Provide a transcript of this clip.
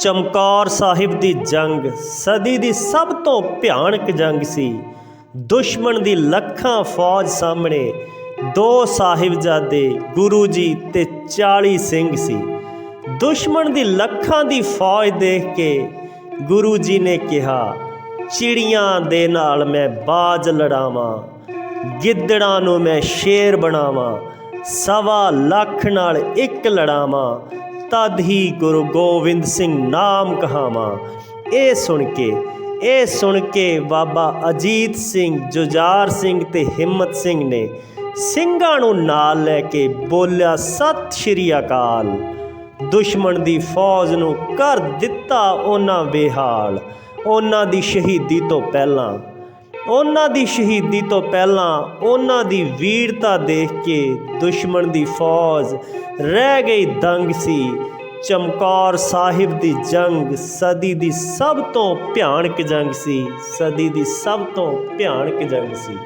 ਚਮਕੌਰ ਸਾਹਿਬ ਦੀ ਜੰਗ, ਸਦੀ ਦੀ ਸਭ ਤੋਂ ਭਿਆਨਕ ਜੰਗ ਸੀ। ਦੁਸ਼ਮਣ ਦੀ ਲੱਖਾਂ ਫੌਜ ਸਾਹਮਣੇ ਦੋ ਸਾਹਿਬਜ਼ਾਦੇ ਗੁਰੂ ਜੀ ਤੇ 40 ਸਿੰਘ ਸੀ। ਦੁਸ਼ਮਣ ਦੀ ਲੱਖਾਂ ਦੀ ਫੌਜ ਦੇਖ ਕੇ ਗੁਰੂ ਜੀ ਨੇ ਕਿਹਾ, ਚਿੜੀਆਂ ਦੇ ਨਾਲ ਮੈਂ ਬਾਜ ਲੜਾਵਾਂ, ਗਿੱਦੜਾਂ ਨੂੰ ਮੈਂ ਸ਼ੇਰ ਬਣਾਵਾਂ, ਸਵਾ ਲੱਖ ਨਾਲ ਇੱਕ ਲੜਾਵਾਂ ਤਦ ਹੀ ਗੁਰੂ ਗੋਬਿੰਦ ਸਿੰਘ ਨਾਮ ਕਹਾਵਾਂ। ਇਹ ਸੁਣ ਕੇ, ਇਹ ਸੁਣ ਕੇ ਬਾਬਾ ਅਜੀਤ ਸਿੰਘ, ਜੁਝਾਰ ਸਿੰਘ ਤੇ ਹਿੰਮਤ ਸਿੰਘ ਨੇ ਸਿੰਘਾਂ ਨੂੰ ਨਾਲ ਲੈ ਕੇ ਬੋਲਿਆ, ਸਤਿ ਸ਼੍ਰੀ ਅਕਾਲ। ਦੁਸ਼ਮਣ ਦੀ ਫੌਜ ਨੂੰ ਕਰ ਦਿੱਤਾ ਉਹਨਾਂ ਬੇਹਾਲ। ਉਹਨਾਂ ਦੀ ਸ਼ਹੀਦੀ ਤੋਂ ਪਹਿਲਾਂ ਉਹਨਾਂ ਦੀ ਸ਼ਹੀਦੀ ਤੋਂ ਪਹਿਲਾਂ ਉਹਨਾਂ ਦੀ ਵੀਰਤਾ ਦੇਖ ਕੇ ਦੁਸ਼ਮਣ ਦੀ ਫੌਜ ਰਹਿ ਗਈ ਦੰਗ ਸੀ। ਚਮਕੌਰ ਸਾਹਿਬ ਦੀ ਜੰਗ ਸਦੀ ਦੀ ਸਭ ਤੋਂ ਭਿਆਨਕ ਜੰਗ ਸੀ। ਸਦੀ ਦੀ ਸਭ ਤੋਂ ਭਿਆਨਕ ਜੰਗ ਸੀ।